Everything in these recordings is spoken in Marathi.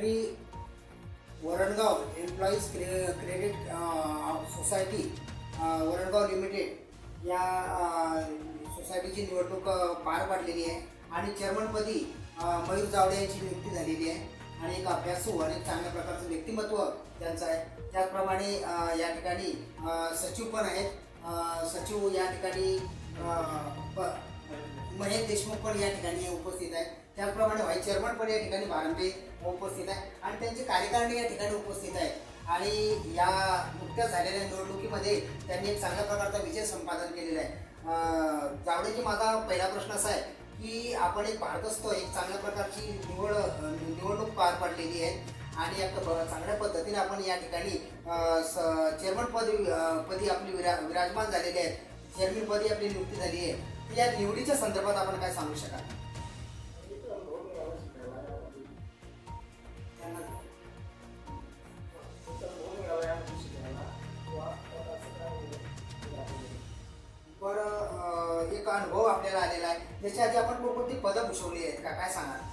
फॅक्टरी वरणगाव एम्प्लॉईज क्रे क्रेडिट सोसायटी वरणगाव लिमिटेड या सोसायटीची निवडणूक पार पाडलेली आहे. आणि चेअरमनपदी मयूर जावडे यांची नियुक्ती झालेली आहे. आणि एक अभ्यासू आणि चांगल्या प्रकारचं व्यक्तिमत्व त्यांचं आहे. त्याचप्रमाणे या ठिकाणी सचिव पण आहेत. सचिव या ठिकाणी प- महेश देशमुख पण या ठिकाणी उपस्थित आहेत त्याचप्रमाणे व्हाईस चेअरमन पण या ठिकाणी भारंबे उपस्थित आहे. आणि त्यांची कार्यकारिणी या ठिकाणी उपस्थित आहे आणि या नुकत्याच झालेल्या निवडणुकीमध्ये त्यांनी एक चांगल्या प्रकारचा विजय संपादन केलेला आहे. जावडेजी माझा पहिला प्रश्न असा आहे की आपण एक भारतस्थ एक चांगल्या प्रकारची निवड निवडणूक पार पाडलेली आहे. आणि एक ब- चांगल्या पद्धतीने आपण या ठिकाणी चेअरमन पद पदी आपली विरा विराजमान झालेले आहेत. चेअरमन पदी आपली नियुक्ती झाली आहे. या निवडीच्या संदर्भात आपण काय सांगू शकाल? त्यांना बरं एक अनुभव आपल्याला आलेला आहे. त्याच्या आधी आपण कोणकोणती पदं भूषवली आहेत? का काय सांगाल?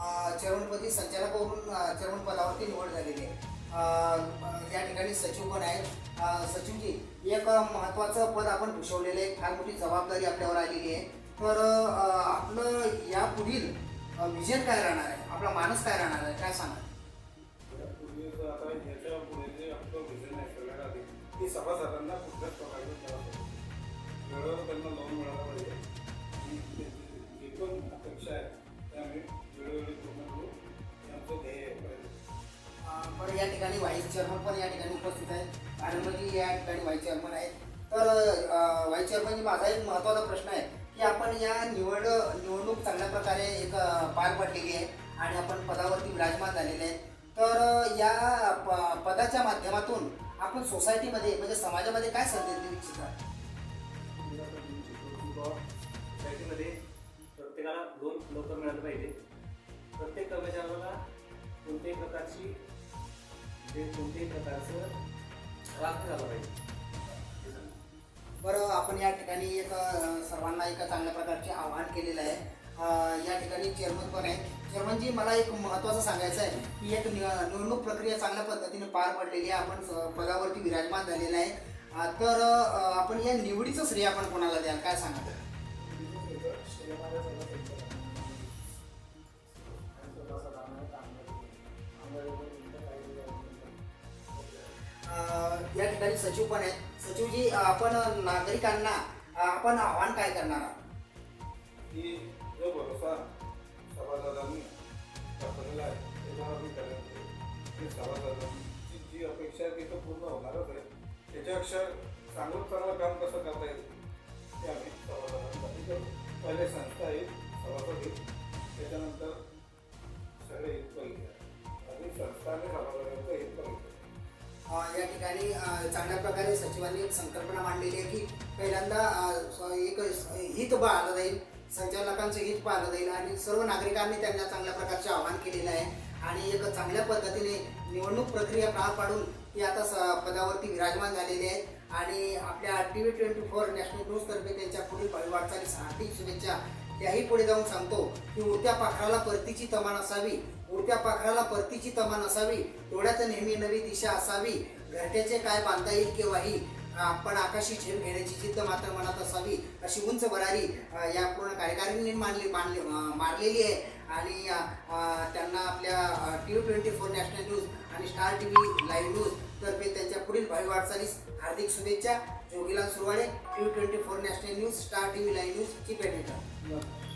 चेअरमनपदी संचालक म्हणून चेअरमन पदावरती निवड झालेली आहे. या ठिकाणी सचिव पण आहेत. सचिवजी एक महत्त्वाचं पद आपण भूषवलेलं आहे. फार मोठी जबाबदारी आपल्यावर आलेली आहे. तर आपलं या पुढील विजन काय राहणार आहे? आपला मानस काय राहणार आहे? काय सांगाल? आनंदजी या ठिकाणी व्हाईस चेअरमन आहेत. तर व्हाईस चेअरमनजी माझा एक महत्त्वाचा प्रश्न आहे की आपण या निवड निवडणूक चांगल्या प्रकारे एक पार पडलेली आहे आणि आपण पदावरती विराजमान झालेले आहेत. तर या प- पदाच्या माध्यमातून आपण सोसायटीमध्ये म्हणजे समाजामध्ये काय संदेश देऊ इच्छिता? सोसायटीमध्ये प्रत्येकाला लोन लवकर मिळालं पाहिजे. प्रत्येक कर्मचाऱ्याला कोणत्याही प्रकारची म्हणजे कोणत्याही प्रकारचं झाला पाहिजे. बरं आपण या ठिकाणी एक सर्वांना एका चांगल्या प्रकारचे आव्हान केलेलं आहे. या ठिकाणी चेअरमन पण आहे चेअरमनजी मला एक महत्त्वाचं सांगायचं आहे की एक निवडणूक प्रक्रिया चांगल्या पद्धतीने पार पडलेली आहे. आपण स- पदावरती विराजमान झालेलं आहे. तर आपण या निवडीचं श्रेय आपण कोणाला द्याल? काय सांगा अं, या सचिव पण आहेत. सचिवजी आपण नागरिकांना आपण आव्हान काय करणार आहोत? की जो भरोसा सभासदांनी दाखवलेला आहे त्याच्यावर आम्ही करायचं ते सभासदांची जी अपेक्षा आहे ती तर पूर्ण होणारच आहे. त्याच्यापेक्षा चांगलं चांगलं काम कसं करता येईल ते आम्ही सभासदांसाठी पहिले संस्था येईल सभासद येईल त्याच्यानंतर या ठिकाणी चांगल्या प्रकारे सचिवांनी एक संकल्पना मांडलेली आहे की पहिल्यांदा एक हित पाळलं जाईल संचालकांचं हित पाळलं जाईल आणि सर्व नागरिकांनी त्यांना चांगल्या प्रकारचे आवाहन केलेलं आहे. आणि एक चांगल्या पद्धतीने निवडणूक प्रक्रिया पार पाडून ती आता स- पदावरती विराजमान झालेले आहेत आणि आपल्या T V twenty four national न्यूजतर्फे त्यांच्या पुढील भावी वाटचालीस हार्दिक शुभेच्छा त्याही पुढे जाऊन सांगतो की उडत्या पाखराला परतीची तमान असावी उडत्या पाखराला परतीची तमान असावी डोळ्यात नेहमी नवी दिशा असावी. घरट्याचे काय बांधता येईल केव्हाही? आपण आकाशी झेप घेण्याची जिद्द मात्र मनात असावी. अशी उंच भरारी या पूर्ण कार्यकारिणी मानली मानली मारलेली आहे. आणि त्यांना आपल्या TV twenty four national news आणि star T V live news तर्फे त्यांच्या पुढील भावी वाटचालीस हार्दिक शुभेच्छा. Jogilal Suravade TV twenty four national news star TV live news chief editor